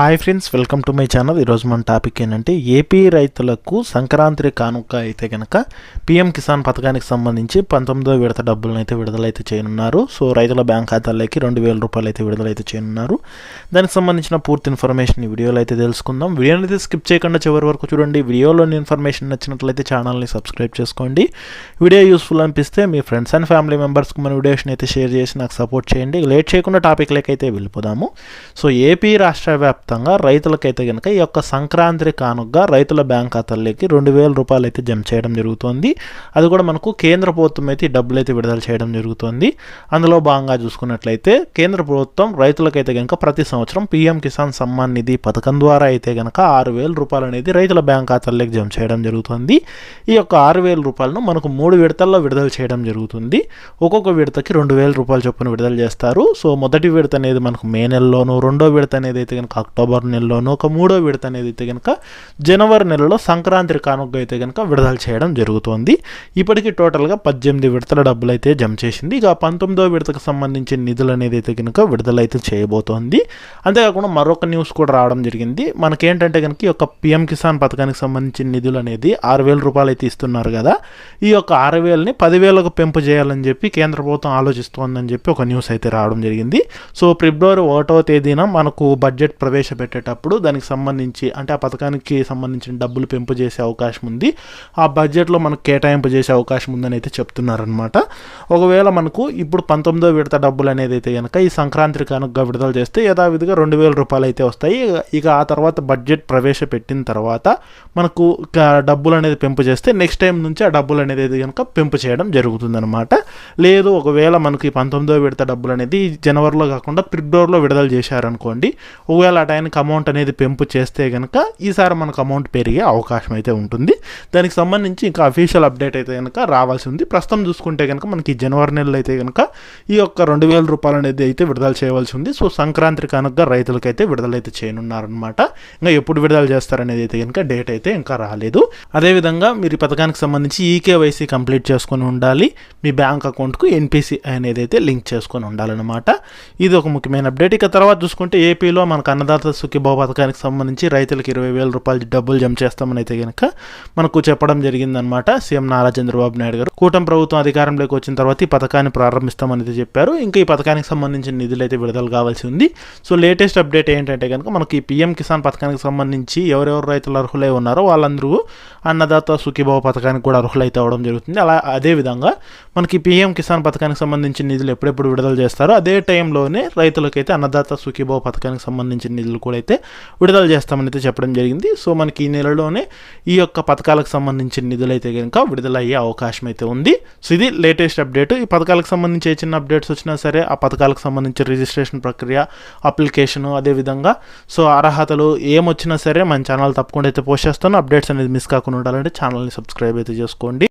Hi friends welcome to my channel ఈరోజు మన topic ఏంటంటే ఏపీ రైతులకు సంక్రాంతి కానుక అయితే కనుక పిఎం కిసాన్ పథకానికి సంబంధించి పంతొమ్మిదో విడత డబ్బులను అయితే విడుదలైతే చేయనున్నారు. సో రైతుల బ్యాంక్ ఖాతాల్లోకి రెండు వేల రూపాయలు అయితే విడుదలైతే చేయనున్నారు. దానికి సంబంధించిన పూర్తి ఇన్ఫర్మేషన్ ఈ వీడియోలో అయితే తెలుసుకుందాం. వీడియోని అయితే స్కిప్ చేయకుండా చివరి వరకు చూడండి. వీడియోలోని ఇన్ఫర్మేషన్ నచ్చినట్లయితే ఛానల్ని సబ్స్క్రైబ్ చేసుకోండి. వీడియో యూస్ఫుల్ అనిపిస్తే మీ ఫ్రెండ్స్ అండ్ ఫ్యామిలీ మెంబర్స్కి మన వీడియోస్ని అయితే షేర్ చేసి నాకు సపోర్ట్ చేయండి. లేట్ చేయకుండా టాపిక్లకి అయితే వెళ్ళిపోదాము. సో ఏపీ రాష్ట్ర వ్యాప్తంగా రైతులకైతే కనుక ఈ యొక్క సంక్రాంతి కానుకగా రైతుల బ్యాంక్ ఖాతాల్లోకి రెండు వేల రూపాయలు అయితే జమ చేయడం జరుగుతుంది. అది కూడా మనకు కేంద్ర ప్రభుత్వం అయితే ఈ డబ్బులు అయితే విడుదల చేయడం జరుగుతుంది. అందులో భాగంగా చూసుకున్నట్లయితే కేంద్ర ప్రభుత్వం రైతులకైతే కనుక ప్రతి సంవత్సరం పీఎం కిసాన్ సమ్మాన్ నిధి పథకం ద్వారా అయితే కనుక ఆరు వేల రూపాయలు అనేది రైతుల బ్యాంక్ ఖాతాల్లోకి జమ చేయడం జరుగుతుంది. ఈ యొక్క ఆరు వేల రూపాయలను మనకు మూడు విడతల్లో విడుదల చేయడం జరుగుతుంది. ఒక్కొక్క విడతకి రెండు వేల రూపాయల చొప్పున విడుదల చేస్తారు. సో మొదటి విడత అనేది మనకు మే నెలలోను రెండో విడత అనేది అయితే కనుక అక్టోబర్ నెలలోనూ ఒక మూడో విడత అనేది అయితే కనుక జనవరి నెలలో సంక్రాంతి కానుక అయితే కనుక విడుదల చేయడం జరుగుతోంది. ఇప్పటికి టోటల్గా పద్దెనిమిది విడతల డబ్బులు అయితే జమ చేసింది. ఇక పంతొమ్మిదో విడతకు సంబంధించిన నిధులు అనేది అయితే కనుక విడుదలైతే చేయబోతోంది. అంతేకాకుండా మరొక న్యూస్ కూడా రావడం జరిగింది. మనకేంటంటే కనుక ఈ యొక్క పిఎం కిసాన్ పథకానికి సంబంధించిన నిధులు అనేది ఆరు వేల రూపాయలు అయితే ఇస్తున్నారు కదా. ఈ యొక్క ఆరు వేలని పదివేలకు పెంపు చేయాలని చెప్పి కేంద్ర ప్రభుత్వం ఆలోచిస్తోందని చెప్పి ఒక న్యూస్ అయితే రావడం జరిగింది. సో ఫిబ్రవరి ఒకటవ తేదీన మనకు బడ్జెట్ ప్రవేశపెట్టేటప్పుడు దానికి సంబంధించి అంటే ఆ పథకానికి సంబంధించిన డబ్బులు పెంపు చేసే అవకాశం ఉంది. ఆ బడ్జెట్లో మనకు కేటాయింపు చేసే అవకాశం ఉందని అయితే చెప్తున్నారనమాట ఒకవేళ మనకు ఇప్పుడు పంతొమ్మిదో విడత డబ్బులు అనేది అయితే కనుక ఈ సంక్రాంతి కనుక విడుదల చేస్తే యథావిధిగా రెండు వేల రూపాయలు అయితే వస్తాయి. ఇక ఆ తర్వాత బడ్జెట్ ప్రవేశపెట్టిన తర్వాత మనకు డబ్బులు అనేది పెంపు చేస్తే నెక్స్ట్ టైం నుంచి ఆ డబ్బులు అనేది అయితే కనుక పెంపు చేయడం జరుగుతుందనమాట లేదు ఒకవేళ మనకి పంతొమ్మిదో విడత డబ్బులు అనేది జనవరిలో కాకుండా ఫిబ్రవరిలో విడుదల చేశారనుకోండి ఒకవేళ ఆ టైంకి అమౌంట్ అనేది పెంపు చేస్తే కనుక ఈసారి మనకు అమౌంట్ పెరిగే అవకాశం అయితే ఉంటుంది. దానికి సంబంధించి ఇంకా అఫీషియల్ అప్డేట్ అయితే కనుక రావాల్సి ఉంది. ప్రస్తుతం చూసుకుంటే కనుక మనకి జనవరి నెలలో అయితే కనుక ఈ యొక్క రెండు వేల రూపాయలు అనేది అయితే విడుదల చేయవలసి ఉంది. సో సంక్రాంతి కనుక రైతులకైతే విడుదలైతే చేయనున్నారనమాట ఇంకా ఎప్పుడు విడుదల చేస్తారనేది అయితే కనుక డేట్ అయితే ఇంకా రాలేదు. అదేవిధంగా మీరు ఈ పథకానికి సంబంధించి ఈకేవైసీ కంప్లీట్ చేసుకొని ఉండాలి. మీ బ్యాంక్ అకౌంట్కు ఎన్పిసి అనేది అయితే లింక్ చేసుకొని ఉండాలన్నమాట. ఇది ఒక ముఖ్యమైన అప్డేట్ ఇక తర్వాత చూసుకుంటే ఏపీలో మనకు అన్నదాత సుఖీభావ పథకానికి సంబంధించి రైతులకు ఇరవై వేల రూపాయలు డబ్బులు జమ చేస్తామని అయితే కనుక మనకు చెప్పడం జరిగిందనమాట సీఎం నారా చంద్రబాబు నాయుడు గారు. కూటమి ప్రభుత్వం అధికారంలోకి వచ్చిన తర్వాత ఈ పథకాన్ని ప్రారంభిస్తామని అయితే చెప్పారు. ఇంకా ఈ పథకానికి సంబంధించిన నిధులు అయితే విడుదల కావాల్సి ఉంది. సో లేటెస్ట్ అప్డేట్ ఏంటంటే కనుక మనకి ఈ పీఎం కిసాన్ పథకానికి సంబంధించి ఎవరెవరు రైతులు అర్హులై ఉన్నారో వాళ్ళందరూ అన్నదాత సుఖీభావ పథకానికి కూడా అర్హులైతే అవ్వడం జరుగుతుంది. అలా అదేవిధంగా మనకి పీఎం కిసాన్ పథకానికి సంబంధించిన నిధులు ఎప్పుడెప్పుడు విడుదల చేస్తారో అదే టైంలోనే రైతులకైతే అన్నదాత సుఖీభావ పథకానికి సంబంధించిన నిధులు కూడా అయితే విడుదల చేస్తామని అయితే చెప్పడం జరిగింది. సో మనకి ఈ నెలలోనే ఈ యొక్క పథకాలకు సంబంధించిన నిధులు అయితే కనుక విడుదల అయ్యే అవకాశం అయితే ఉంది. సో ఇది లేటెస్ట్ అప్డేట్. ఈ పథకాలకు సంబంధించి ఏ చిన్న అప్డేట్స్ వచ్చినా సరే ఆ పథకాలకు సంబంధించి రిజిస్ట్రేషన్ ప్రక్రియ అప్లికేషన్ అదేవిధంగా సో అర్హతలు ఏమొచ్చినా సరే మన ఛానల్ తప్పకుండా అయితే పోస్ట్ చేస్తాను. అప్డేట్స్ అనేది మిస్ కాకుండా ఉండాలంటే ఛానల్ని సబ్స్క్రైబ్ అయితే చేసుకోండి.